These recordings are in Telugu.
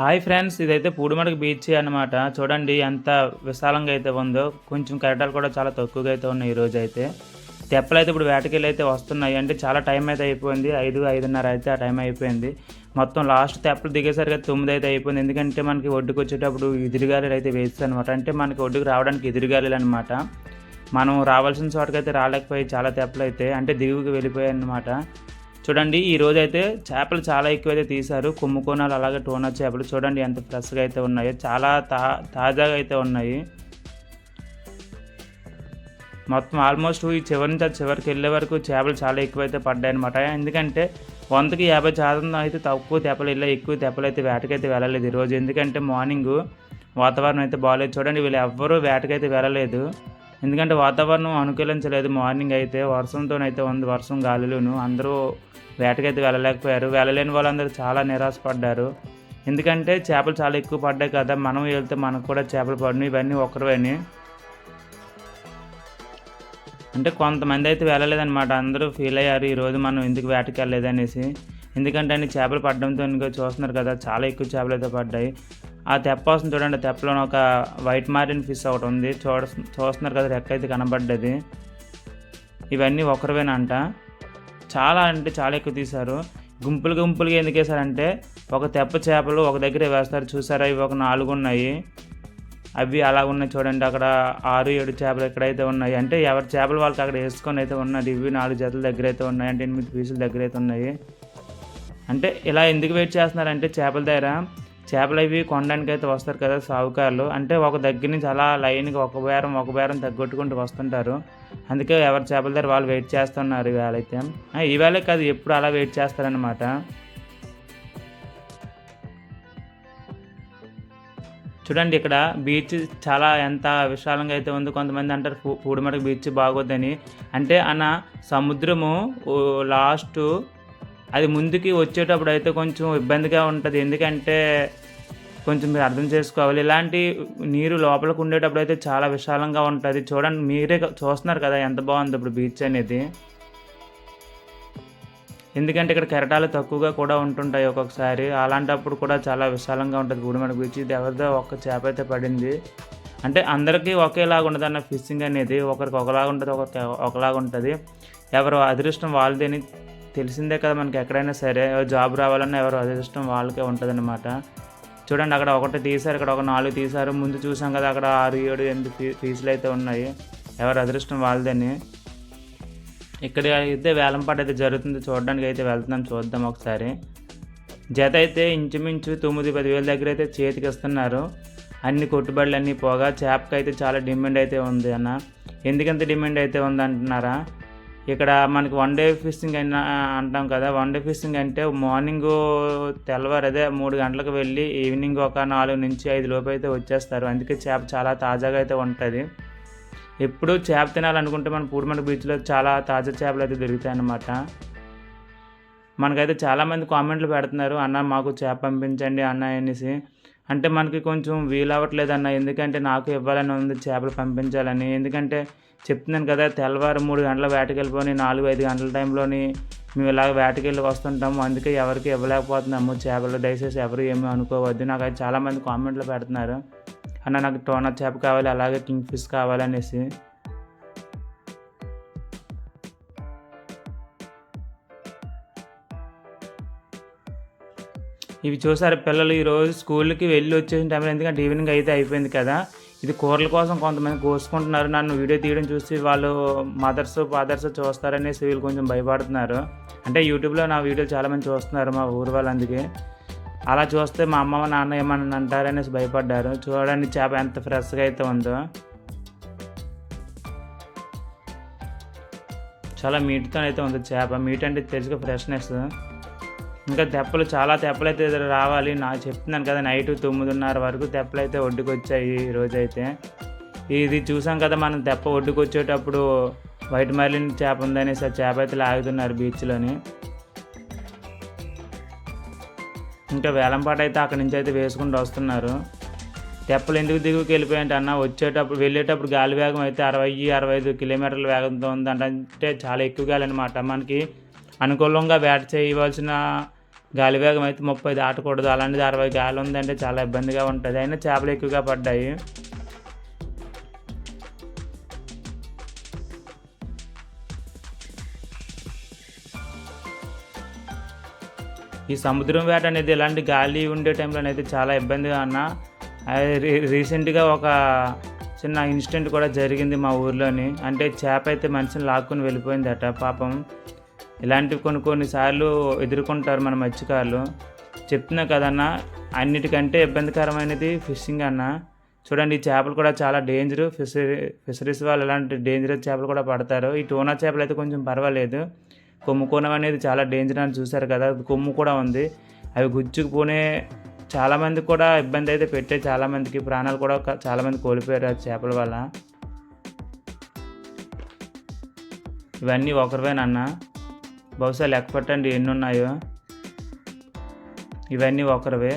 హాయ్ ఫ్రెండ్స్ ఇదైతే పూడిమడక బీచ్ అనమాట చూడండి ఎంత విశాలంగా అయితే ఉందో. కొంచెం కరెక్టాలు కూడా చాలా తక్కువగా అయితే ఉన్నాయి ఈరోజు అయితే తెప్పలు అయితే ఇప్పుడు వేటకెళ్ళి అయితే వస్తున్నాయి. అంటే చాలా టైం అయితే అయిపోయింది. ఐదు ఐదున్నర అయితే ఆ టైం అయిపోయింది. మొత్తం లాస్ట్ తెప్పలు దిగేసరికి తొమ్మిది అయితే అయిపోయింది. ఎందుకంటే మనకి ఒడ్డుకు వచ్చేటప్పుడు ఎదురుగాలి అయితే వేస్తుంది అనమాట అంటే మనకి ఒడ్డుకు రావడానికి ఎదురుగాలి అనమాట మనం రావాల్సిన చోటకైతే రాలేకపోయి చాలా తెప్పలు అయితే అంటే దిగువకి వెళ్ళిపోయాయి అనమాట చూడండి ఈ రోజు అయితే చేపలు చాలా ఎక్కువ అయితే తీశారు. కొమ్ముకోనాలు అలాగే టోనా చేపలు చూడండి ఎంత ఫ్రెష్గా అయితే ఉన్నాయో. చాలా తా తాజాగా అయితే ఉన్నాయి. మొత్తం ఆల్మోస్ట్ ఈ చివరి నుంచి చివరికి వెళ్ళే వరకు చేపలు చాలా ఎక్కువ అయితే పడ్డాయి అనమాట ఎందుకంటే వందకి యాభై శాతం అయితే తక్కువ తెప్పలు ఇలా ఎక్కువ తెప్పలు అయితే వేటకైతే వెళ్ళలేదు ఈరోజు ఎందుకంటే మార్నింగ్ వాతావరణం అయితే బాగాలేదు చూడండి వీళ్ళు ఎవ్వరూ వేటకైతే వెళ్ళలేదు. ఎందుకంటే వాతావరణం అనుకూలించలేదు. మార్నింగ్ అయితే వర్షంతోనైతే ఉంది. వర్షం గాలిలోను అందరూ వేటకైతే వెళ్ళలేకపోయారు. వెళ్ళలేని వాళ్ళందరూ చాలా నిరాశపడ్డారు. ఎందుకంటే చేపలు చాలా ఎక్కువ పడ్డాయి కదా. మనం వెళ్తే మనకు కూడా చేపలు పడిన. ఇవన్నీ ఒకరివని. అంటే కొంతమంది అయితే వెళ్ళలేదన్నమాట. అందరూ ఫీల్ అయ్యారు. ఈరోజు మనం ఎందుకు వేటకి వెళ్ళలేదనేసి. ఎందుకంటే అన్ని చేపలు పడడంతో ఇంకా చూస్తున్నారు కదా. చాలా ఎక్కువ చేపలు అయితే పడ్డాయి. ఆ తెప్ప వస్తుంది చూడండి ఆ ఒక వైట్ మారిన్ ఫిష్ ఒకటి ఉంది. చూడ చూస్తున్నారు కదా రెక్క అయితే కనబడ్డది. ఇవన్నీ ఒకరివేనంట. చాలా అంటే చాలా ఎక్కువ తీశారు. గుంపులు గుంపులుగా ఎందుకు వేశారంటే ఒక తెప్ప చేపలు ఒక దగ్గరే వేస్తారు. చూసారా ఇవి ఒక నాలుగు ఉన్నాయి. అవి అలా ఉన్నాయి చూడండి అక్కడ ఆరు ఏడు చేపలు ఎక్కడైతే ఉన్నాయి. అంటే ఎవరి చేపలు వాళ్ళకి అక్కడ వేసుకొని అయితే ఉన్నది ఇవి నాలుగు జతల దగ్గర అయితే ఉన్నాయి అంటే ఎనిమిది పీసుల దగ్గర అయితే ఉన్నాయి. అంటే ఇలా ఎందుకు వెయిట్ చేస్తున్నారంటే చేపల దగ్గర చేపలు అవి కొనడానికి అయితే వస్తారు కదా సావుకారులు. అంటే ఒక దగ్గర నుంచి అలా లైన్గా ఒక బేరం ఒక బేరం తగ్గొట్టుకుంటూ వస్తుంటారు. అందుకే ఎవరి చేపల దగ్గర వాళ్ళు వెయిట్ చేస్తున్నారు ఈవేళ అయితే. ఈవేళ కాదు ఎప్పుడు అలా వెయిట్ చేస్తారనమాట చూడండి ఇక్కడ బీచ్ చాలా ఎంత విశాలంగా అయితే ఉంది. కొంతమంది అంటారు పూడిమడక బీచ్ బాగోద్దని. అంటే అన్న సముద్రము లాస్ట్ అది ముందుకి వచ్చేటప్పుడు అయితే కొంచెం ఇబ్బందిగా ఉంటుంది. ఎందుకంటే కొంచెం మీరు అర్థం చేసుకోవాలి. ఇలాంటి నీరు లోపలికి ఉండేటప్పుడు అయితే చాలా విశాలంగా ఉంటుంది. చూడండి మీరే చూస్తున్నారు కదా ఎంత బాగుంది ఇప్పుడు బీచ్ అనేది. ఎందుకంటే ఇక్కడ కెరటాలు తక్కువగా కూడా ఉంటుంటాయి ఒక్కొక్కసారి. అలాంటప్పుడు కూడా చాలా విశాలంగా ఉంటుంది గుడిమడ బీచ్. ఇది ఎవరిదో ఒక్క చేప అయితే పడింది. అంటే అందరికీ ఒకేలాగా ఉండదు అన్న ఫిషింగ్ అనేది ఒకరికి ఒకలాగా ఉంటుంది ఒకరికి ఒకలాగా ఉంటుంది. ఎవరు అదృష్టం వాళ్ళదేని తెలిసిందే కదా మనకి ఎక్కడైనా సరే జాబ్ రావాలన్నా ఎవరు అదృష్టం వాళ్ళకే ఉంటుంది చూడండి అక్కడ ఒకటి తీశారు ఇక్కడ ఒక నాలుగు తీశారు ముందు చూసాం కదా అక్కడ ఆరు ఏడు ఎనిమిది ఫీ ఫీజులు అయితే ఉన్నాయి. ఎవరు అదృష్టం వాళ్ళదని. ఇక్కడ అయితే వేలంపాట అయితే జరుగుతుంది చూడడానికి అయితే వెళ్తున్నాం చూద్దాం ఒకసారి. జత అయితే ఇంచుమించు తొమ్మిది పదివేల దగ్గర అయితే చేతికి ఇస్తున్నారు అన్ని కొట్టుబడులు అన్నీ పోగా చేపకి అయితే చాలా డిమాండ్ అయితే ఉంది అన్న. ఎందుకంత డిమాండ్ అయితే ఉంది అంటున్నారా? ఇక్కడ మనకి వన్ డే ఫిషింగ్ అయినా అంటాం కదా. వన్ డే ఫిషింగ్ అంటే మార్నింగ్ తెల్లవారు అదే మూడు గంటలకు వెళ్ళి ఈవినింగ్ ఒక నాలుగు నుంచి ఐదు లోపు అయితే వచ్చేస్తారు. అందుకే చేప చాలా తాజాగా అయితే ఉంటుంది. ఎప్పుడు చేప తినాలనుకుంటే మన పూడిమంట బీచ్లో చాలా తాజా చేపలు అయితే దొరుకుతాయి అన్నమాట. మనకైతే చాలామంది కామెంట్లు పెడుతున్నారు అన్న మాకు చేప పంపించండి అన్న అనేసి. అంటే మనకి కొంచెం వీలు అవ్వట్లేదు అన్న ఎందుకంటే నాకు ఇవ్వాలని ఉంది చేపలు పంపించాలని. ఎందుకంటే చెప్తున్నాను కదా తెల్లవారు మూడు గంటల వేటకెళ్ళిపోయి నాలుగు ఐదు గంటల టైంలోని మేము ఇలాగ వేటకెళ్ళి వస్తుంటాము. అందుకే ఎవరికి ఇవ్వలేకపోతున్నాము చేపలు. దయచేసి ఎవరు ఏమీ అనుకోవద్దు. నాకు అది చాలామంది కామెంట్లు పెడుతున్నారు. అన్న నాకు టోనర్ చేప కావాలి అలాగే కింగ్ ఫిష్ కావాలనేసి. ఇవి చూసారు పిల్లలు ఈరోజు స్కూల్కి వెళ్ళి వచ్చేసిన టైంలో ఎందుకంటే ఈవినింగ్ అయితే అయిపోయింది కదా. ఇది కూరల కోసం కొంతమంది కోసుకుంటున్నారు. నన్ను వీడియో తీయడం చూసి వాళ్ళు మదర్స్ ఫాదర్స్ చూస్తారనేసి వీళ్ళు కొంచెం భయపడుతున్నారు. అంటే యూట్యూబ్లో నా వీడియోలు చాలామంది చూస్తున్నారు మా ఊరు వాళ్ళు అందుకే. అలా చూస్తే మా అమ్మ నాన్న ఏమన్నా అంటారనేసి భయపడ్డారు. చూడండి చేప ఎంత ఫ్రెష్గా అయితే ఉందో. చాలా మీట్తో అయితే ఉంది చేప. మీట్ అంటే తెలుసుగా ఫ్రెష్నెస్ ఇంకా తెప్పలు చాలా తెప్పలు అయితే రావాలి. నా చెప్తున్నాను కదా నైట్ తొమ్మిదిన్నర వరకు తెప్పలు అయితే ఒడ్డుకొచ్చాయి ఈ రోజు అయితే ఇది చూసాం కదా మనం తెప్ప ఒడ్డుకు వచ్చేటప్పుడు వైట్ మర్లిన్ చేప ఉందనేసి ఆ చేప అయితే లాగుతున్నారు బీచ్లోని. ఇంకా వేలంపాట అయితే అక్కడి నుంచి అయితే వేసుకుంటూ వస్తున్నారు. తెప్పలు ఎందుకు దిగుకి వెళ్ళిపోయాయంటే అన్న వచ్చేటప్పుడు వెళ్ళేటప్పుడు గాలి వేగం అయితే అరవై అరవై ఐదు కిలోమీటర్ల వేగంతో ఉందంటే అంటే చాలా ఎక్కువ గాలి అనమాట మనకి అనుకూలంగా వేట చేయవలసిన గాలి వేగం అయితే ముప్పై దాటకూడదు. అలాంటిది అరవై గాలి ఉందంటే చాలా ఇబ్బందిగా ఉంటుంది. అయినా చేపలు ఎక్కువగా పడ్డాయి. ఈ సముద్రం వేట అనేది ఇలాంటి గాలి ఉండే టైంలో అయితే చాలా ఇబ్బందిగా అన్న. అది రీ- రీసెంట్గా ఒక చిన్న ఇన్సిడెంట్ కూడా జరిగింది మా ఊర్లోని. అంటే చేప అయితే మనిషిని లాక్కుని వెళ్ళిపోయిందట పాపం. ఇలాంటివి కొన్ని కొన్నిసార్లు ఎదుర్కొంటారు మన మత్స్యకారులు. చెప్తున్నా కదన్నా అన్నిటికంటే ఇబ్బందికరమైనది ఫిషింగ్ అన్న. చూడండి ఈ చేపలు కూడా చాలా డేంజర్. ఫిషరీ ఫిషరీస్ వాళ్ళు ఇలాంటి డేంజరస్ చేపలు కూడా పడతారు. ఈ టోనా చేపలు అయితే కొంచెం పర్వాలేదు. కొమ్ము కోణం అనేది చాలా డేంజర్ అని చూశారు కదా కొమ్ము కూడా ఉంది. అవి గుచ్చుకుపోనే చాలామంది కూడా ఇబ్బంది అయితే పెట్టే చాలామందికి ప్రాణాలు కూడా చాలామంది కోల్పోయారు ఆ చేపల వల్ల. ఇవన్నీ ఒకరివేనన్నా బహుశా లెక్క పెట్టండి ఎన్ని ఉన్నాయో ఇవన్నీ ఒకరివే.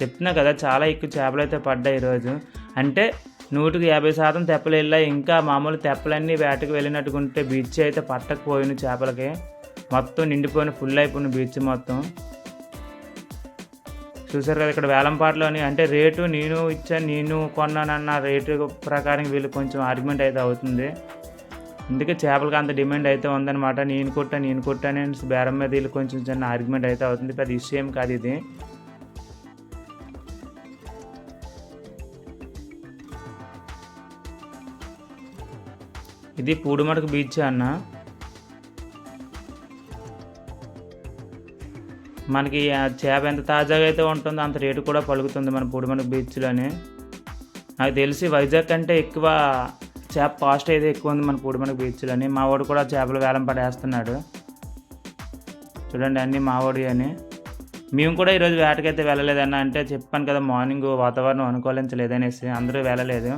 చెప్తున్నా కదా చాలా ఎక్కువ చేపలు అయితే పడ్డాయి ఈరోజు. అంటే నూటికి యాభై శాతం తెప్పలు వెళ్ళాయి ఇంకా మామూలు తెప్పలన్నీ వేటకు వెళ్ళినట్టుకుంటే బీచ్ అయితే పట్టకపోయిన చేపలకి. మొత్తం నిండిపోయిన ఫుల్ అయిపోయిన బీచ్ మొత్తం. చూసారు కదా ఇక్కడ వేలంపాటలోని అంటే రేటు నేను ఇచ్చాను నేను కొన్నానన్న రేటు ప్రకారం వీళ్ళు కొంచెం ఆర్గ్యుమెంట్ అయితే అవుతుంది. అందుకే చేపలకి అంత డిమాండ్ అయితే ఉందన్నమాట. నేను కొట్టా నేను కొట్టాను నేను బేరం మీద వీళ్ళు కొంచెం చిన్న ఆర్గ్యుమెంట్ అయితే అవుతుంది. పెద్ద ఇష్యూ ఏం కాదు ఇది. ఇది పూడిమడక బీచ్ అన్న. మనకి చేప ఎంత తాజాగా అయితే ఉంటుందో అంత రేటు కూడా పలుకుతుంది మన పూడిమడక బీచ్లోనే. నాకు తెలిసి వైజాగ్ కంటే ఎక్కువ చేప కాస్ట్ అయితే ఎక్కువ ఉంది మన పూడిమడక బీచ్లోని మా వాడు కూడా చేపలు వేలం పడేస్తున్నాడు. చూడండి అన్నీ మావాడి అని. మేము కూడా ఈరోజు వేటకైతే వెళ్ళలేదన్న అంటే చెప్పాను కదా మార్నింగ్ వాతావరణం అనుకూలించలేదనేసి అందరూ వెళ్ళలేదు.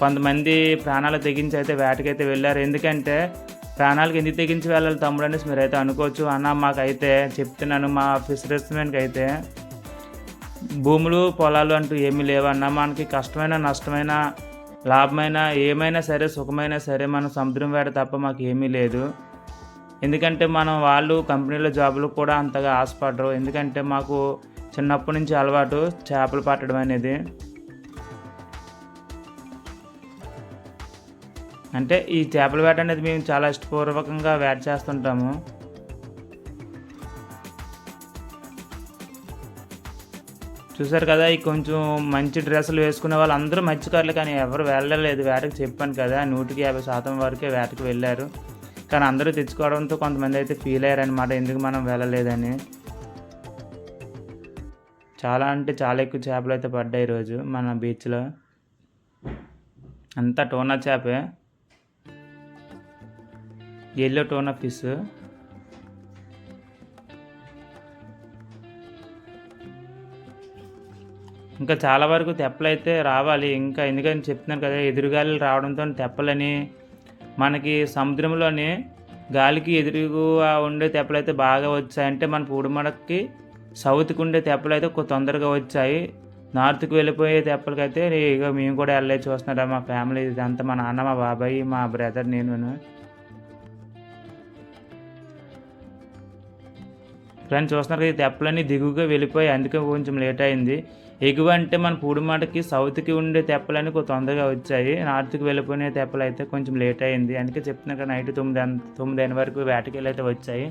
కొంతమంది ప్రాణాలు తెగించి అయితే వేటకైతే వెళ్ళారు. ఎందుకంటే ప్రాణాలకు ఎందుకు తెగించి వెళ్ళాలి తమ్ముడు అనేసి మీరైతే అనుకోవచ్చు. అన్న మాకైతే చెప్తున్నాను మా ఫిషరీస్ మెన్కి అయితే భూములు పొలాలు అంటూ ఏమీ లేవన్నా మనకి కష్టమైన నష్టమైన లాభమైన ఏమైనా సరే సుఖమైనా సరే మనం సముద్రం వేట తప్ప మాకు ఏమీ లేదు. ఎందుకంటే మనం వాళ్ళు కంపెనీలో జాబులు కూడా అంతగా ఆశపడరు. ఎందుకంటే మాకు చిన్నప్పటి నుంచి అలవాటు చేపలు పట్టడం అనేది. అంటే ఈ చేపల వేట అనేది మేము చాలా ఇష్టపూర్వకంగా వేట చేస్తుంటాము. చూసారు కదా ఈ కొంచెం మంచి డ్రెస్సులు వేసుకునే వాళ్ళు అందరూ మత్స్యకారులు కానీ ఎవరు వెళ్ళలేదు. వేటకు చెప్పాను కదా నూటికి యాభై శాతం వరకే వేటకు వెళ్ళారు. కానీ అందరూ తెచ్చుకోవడంతో కొంతమంది అయితే ఫీల్ అయ్యారనమాట ఎందుకు మనం వెళ్ళలేదని. చాలా అంటే చాలా ఎక్కువ చేపలు అయితే పడ్డాయి ఈరోజు మన బీచ్లో. అంతా టోనా చేపే. Yellow tuna fish. ఇంకా చాలా వరకు తెప్పలైతే రావాలి. ఇంకా ఎందుకని చెప్తున్నాను కదా ఎదురుగాలు రావడంతో తెప్పలని మనకి సముద్రంలోని గాలికి ఎదురుగా ఉండే తెప్పలైతే బాగా వచ్చాయంటే మన పూడిమడకి సౌత్కి ఉండే తెప్పలు అయితే తొందరగా వచ్చాయి. నార్త్కి వెళ్ళిపోయే తెప్పలకైతే ఇక మేము కూడా వెళ్ళే చూస్తున్నారా మా ఫ్యామిలీ ఇదంతా మా నాన్న మా బాబాయ్ మా బ్రదర్ నేను. ఫ్రెండ్స్ చూస్తున్నారు కదా, తెప్పలన్నీ దిగుగా వెళ్ళిపోయి అందుకే కొంచెం లేట్ అయింది. ఎగువ అంటే మన పూడిమాటకి సౌత్కి ఉండే తెప్పలన్నీ కొంచెం తొందరగా వచ్చాయి. నార్త్కి వెళ్ళిపోయిన తెప్పలు అయితే కొంచెం లేట్ అయింది. అందుకే చెప్తున్నా కదా నైట్ తొమ్మిది తొమ్మిది అయిన వరకు వేటకెళ్ళి అయితే వచ్చాయి.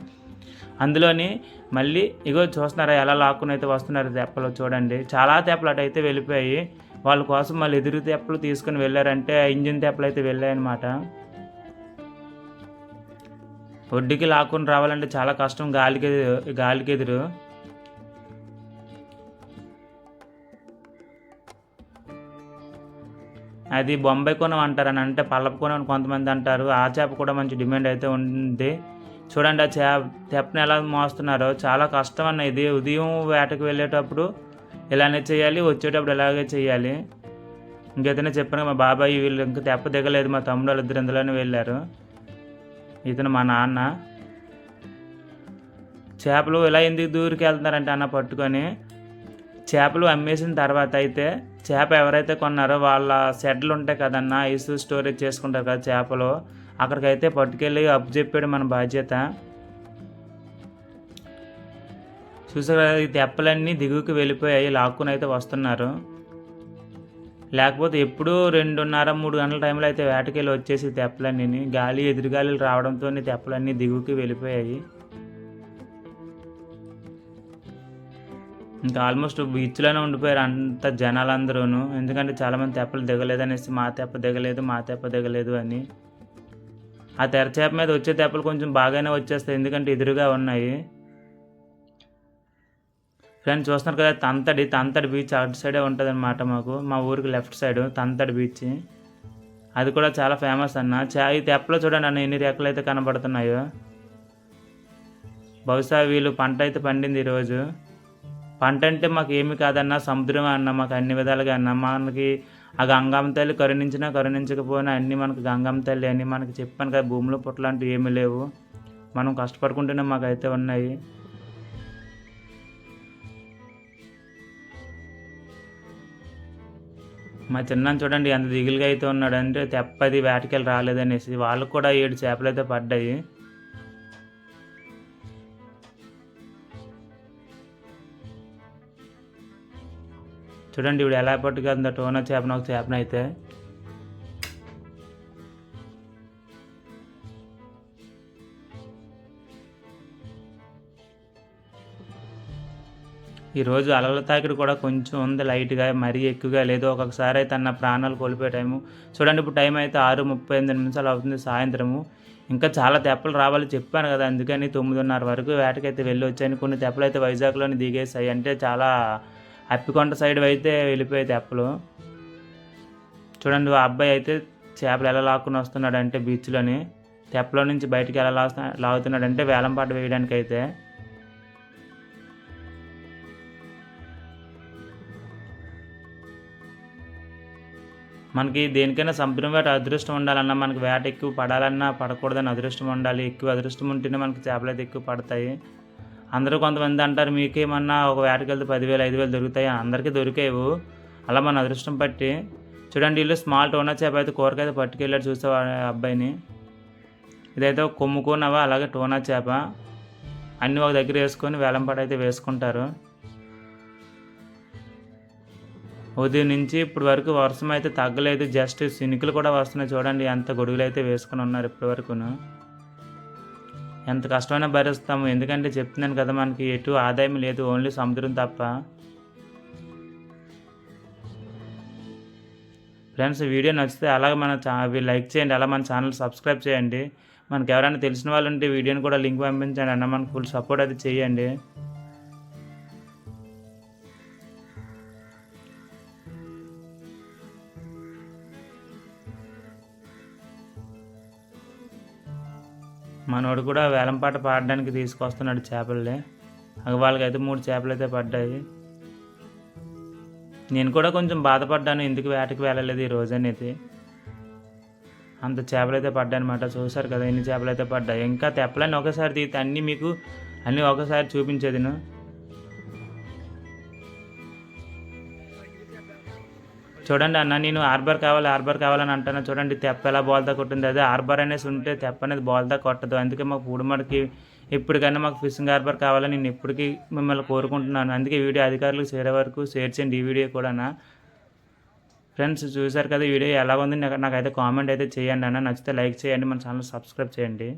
అందులోని మళ్ళీ ఇగో చూస్తున్నారా ఎలా లాక్కుని అయితే వస్తున్నారు తెప్పలు చూడండి. చాలా తెప్పలు అటు అయితే వెళ్ళిపోయి వాళ్ళ కోసం మళ్ళీ ఎదురు తెప్పలు తీసుకుని వెళ్ళారంటే ఇంజిన్ తెప్పలు అయితే వెళ్ళాయన్నమాట. ఒడ్డుకి లాక్కుని రావాలంటే చాలా కష్టం గాలికి ఎదు- గాలికి ఎదురు. అది బొంబాయి కొనం అంటారు అని అంటే పల్లపు కొనం అని కొంతమంది అంటారు. ఆ చేప కూడా మంచి డిమాండ్ అయితే ఉంది. చూడండి ఆ చేప తెప్పని ఎలా మోస్తున్నారో. చాలా కష్టం అన్న ఇది. ఉదయం వేటకు వెళ్ళేటప్పుడు ఇలానే చేయాలి వచ్చేటప్పుడు ఇలాగే చేయాలి. ఇంకేదైనా చెప్పాను మా బాబాయ్ వీళ్ళు ఇంకా తెప్ప దిగలేదు మా తమ్ముడు వాళ్ళు ఇద్దరు ఇందులోనే వెళ్ళారు. ఇతను మా నాన్న. చేపలు ఇలా ఎందుకు దూరికి వెళ్తున్నారంటే అన్న పట్టుకొని చేపలు అమ్మేసిన తర్వాత అయితే చేప ఎవరైతే కొన్నారో వాళ్ళ షెడ్లు ఉంటాయి కదన్న ఐస్ స్టోరేజ్ చేసుకుంటారు కదా చేపలు. అక్కడికైతే పట్టుకెళ్ళి అప్పు చెప్పాడు మన బాధ్యత. చూసారు కదా ఈ తెప్పలన్నీ దిగువకి వెళ్ళిపోయాయి లాక్కుని అయితే వస్తున్నారు. లేకపోతే ఎప్పుడూ రెండున్నర మూడు గంటల టైంలో అయితే వేటకెళ్ళి వచ్చేసి తెప్పలన్నీ గాలి ఎదురుగాలి రావడంతో తెప్పలన్నీ దిగుకి వెళ్ళిపోయాయి. ఇంకా ఆల్మోస్ట్ బీచ్లోనే ఉండిపోయారు అంత జనాలందరూను. ఎందుకంటే చాలామంది తెప్పలు దిగలేదనేసి మా తెప్ప దిగలేదు మా తెప్ప దిగలేదు అని. ఆ తెరచేప మీద వచ్చే తెప్పలు కొంచెం బాగానే వచ్చేస్తాయి ఎందుకంటే ఎదురుగా ఉన్నాయి. ఫ్రెండ్స్ చూస్తున్నారు కదా తంతడి తంతడి బీచ్ అటు సైడే ఉంటుంది అనమాట మాకు. మా ఊరికి లెఫ్ట్ సైడ్ తంతడి బీచ్ అది కూడా చాలా ఫేమస్ అన్న. చా ఈ తెప్పలో చూడండి అన్న ఎన్ని రెక్కలు అయితే కనబడుతున్నాయో. బహుశా వీళ్ళు పంట అయితే పండింది ఈరోజు. పంట అంటే మాకు ఏమి కాదన్న సముద్రం అన్న మాకు అన్ని విధాలుగా అన్న. మనకి ఆ గంగమ్మ తల్లి కరుణించినా కరుణించకపోయినా అన్నీ మనకు గంగమ్మ తల్లి అన్నీ మనకి చెప్పాను కదా భూమిలో పుట్టలాంటివి ఏమీ లేవు. మనం కష్టపడుకుంటూనే మాకైతే ఉన్నాయి. మా చిన్నాన్ని చూడండి ఎంత దిగులుగా అయితే ఉన్నాడు అంటే తెప్పది వేటకెళ్ళి రాలేదనేసి వాళ్ళకు కూడా ఏడు చేపలు అయితే పడ్డాయి. చూడండి ఇప్పుడు ఎలా పట్టుకెళ్తుందో టోనో చేపను ఒక చేపనైతే. ఈరోజు అలల తాకిడి కూడా కొంచెం ఉంది లైట్గా మరీ ఎక్కువగా లేదు. ఒక్కొక్కసారి అయితే అన్న ప్రాణాలు కోల్పోయే టైము. చూడండి ఇప్పుడు టైం అయితే ఆరు ముప్పై ఎనిమిది నిమిషాలు అవుతుంది సాయంత్రము. ఇంకా చాలా తెప్పలు రావాలి చెప్పాను కదా అందుకని తొమ్మిదిన్నర వరకు వేటకైతే వెళ్ళి వచ్చాను కొన్ని తెప్పలు అయితే వైజాగ్లోని దిగేసాయి అంటే చాలా అప్పికొండ సైడ్ అయితే వెళ్ళిపోయాయి తెప్పలు. చూడండి ఆ అబ్బాయి అయితే చేపలు ఎలా లాక్కుని వస్తున్నాడు అంటే బీచ్లోని. తెప్పలో నుంచి బయటికి ఎలా లాగుతున్నాడంటే లాగుతున్నాడు అంటే వేయడానికి అయితే మనకి దేనికైనా సంపూర్ణ వేట అదృష్టం ఉండాలన్నా మనకి వేట ఎక్కువ పడాలన్నా పడకూడదని అదృష్టం ఉండాలి. ఎక్కువ అదృష్టం ఉంటేనే మనకి చేపలు అయితే ఎక్కువ పడతాయి. అందరూ కొంతమంది అంటారు మీకేమన్నా ఒక వేటకి వెళ్తే పదివేలు ఐదు వేలు దొరుకుతాయి? అందరికీ దొరికేవు. అలా మన అదృష్టం పట్టి చూడండి వీళ్ళు స్మాల్ టోనా చేప అయితే కూరకైతే పట్టుకెళ్ళాడు చూసే అబ్బాయిని? ఇదైతే కొమ్ముకోనవా అలాగే టోనా చేప. అన్నీ ఒక దగ్గర వేసుకొని వేలంపాట అయితే వేసుకుంటారు. ఉదయం నుంచి ఇప్పటి వరకు వర్షం అయితే తగ్గలేదు. జస్ట్ సినుకులు కూడా వస్తున్నాయి చూడండి. ఎంత గొడుగులు అయితే వేసుకుని ఉన్నారు ఇప్పటి వరకును. ఎంత కష్టమైనా భరిస్తాము. ఎందుకంటే చెప్తున్నాను కదా మనకి ఎటు ఆదాయం లేదు. ఓన్లీ సముద్రం తప్ప. ఫ్రెండ్స్ వీడియో నచ్చితే అలాగే మన చా లైక్ చేయండి. అలా మన ఛానల్ సబ్స్క్రైబ్ చేయండి. మనకి ఎవరైనా తెలిసిన వాళ్ళు ఉంటే వీడియోని కూడా లింక్ పంపించండి. అన్న మనకు ఫుల్ సపోర్ట్ అయితే చేయండి. మనోడు కూడా వేలంపాట పాడడానికి తీసుకొస్తున్నాడు చేపలేగ వాళ్ళకి అయితే మూడు చేపలు అయితే పడ్డాయి. నేను కూడా కొంచెం బాధపడ్డాను ఎందుకు వేటకి వెళ్ళలేదు ఈ రోజు అనేది అంత చేపలు అయితే పడ్డాయన్నమాట. చూసారు కదా ఎన్ని చేపలు అయితే పడ్డాయి. ఇంకా తెప్పలన్నీ ఒకసారి తీస్తే అన్నీ మీకు అన్నీ ఒకసారి చూపించేదిను. చూడండి అన్న నేను ఆర్బర్ కావాలి ఆర్బర్ కావాలని అంటాను చూడండి తెప్ప ఎలా బాల్దా కొట్టింది. అదే ఆర్బర్ అనేసి ఉంటే తెప్ప అనేది బాల్దా కొట్టదు. అందుకే మాకు పూడిమడికి ఎప్పటికైనా మాకు ఫిషింగ్ హార్బర్ కావాలని నేను ఇప్పటికీ మిమ్మల్ని కోరుకుంటున్నాను. అందుకే వీడియో అధికారులకు చేరే వరకు షేర్ చేయండి ఈ వీడియో కూడా ఫ్రెండ్స్ చూశారు కదా వీడియో ఎలా ఉంది? నాకైతే కామెంట్ అయితే చేయండి అన్న. నచ్చితే లైక్ చేయండి మన ఛానల్ సబ్స్క్రైబ్ చేయండి.